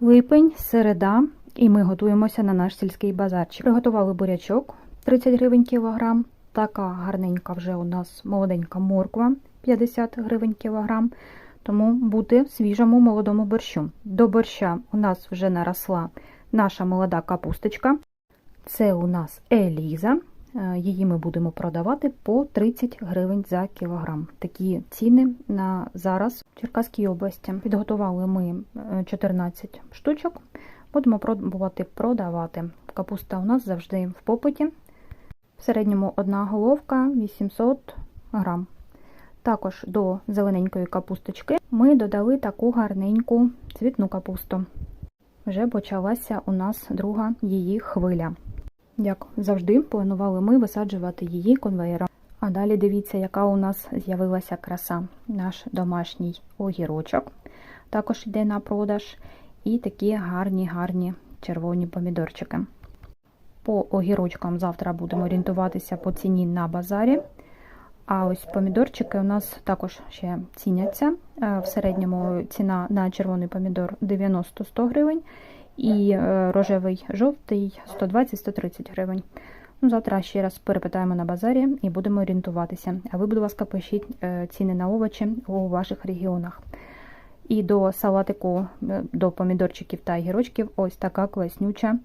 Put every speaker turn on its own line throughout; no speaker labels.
Липень, середа, і ми готуємося на наш сільський базарчик. Приготували бурячок 30 гривень кілограм. Така гарненька вже у нас молоденька морква 50 гривень кілограм. Тому бути свіжому молодому борщу. До борща у нас вже наросла наша молода капусточка. Це у нас Еліза. Е, Її ми будемо продавати по 30 гривень за кілограм. Такі ціни на зараз в Черкаській області. Підготували ми е, 14 штучок. Будемо пробувати продавати. Капуста у нас завжди в попиті. В середньому одна головка 800 грам. Також до зелененької капусточки ми додали таку гарненьку цвітну капусту. Вже почалася у нас друга її хвиля. Як завжди, планували ми висаджувати її конвейером. А далі дивіться, яка у нас з'явилася краса. Наш домашній огірочок також йде на продаж. І такі гарні, гарні червоні помідорчики. По огірочкам завтра будемо орієнтуватися по ціні на базарі. А ось помідорчики у нас також ще ціняться. Е, В середньому ціна на червоний помідор 90-100 гривень і е, рожевий жовтий 120-130 гривень. Ну, завтра ще раз перепитаємо на базарі і будемо орієнтуватися. А ви, будь ласка, пишіть е, ціни на овочі у ваших регіонах. І до салатику, е, до помідорчиків та гірочків ось така класнюча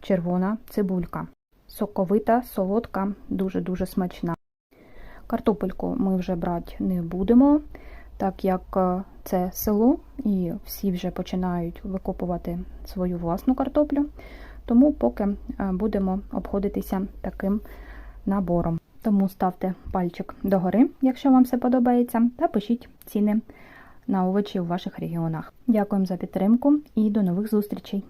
червона цибулька. Соковита, солодка, дуже-дуже смачна. Картопельку ми вже брати не будемо, так як е, це село і всі вже починають викопувати свою власну картоплю. Тому поки е, будемо обходитися таким набором. Тому ставте пальчик догори, якщо вам все подобається, та пишіть ціни на овочі у ваших регіонах. Дякуємо за підтримку і до нових зустрічей!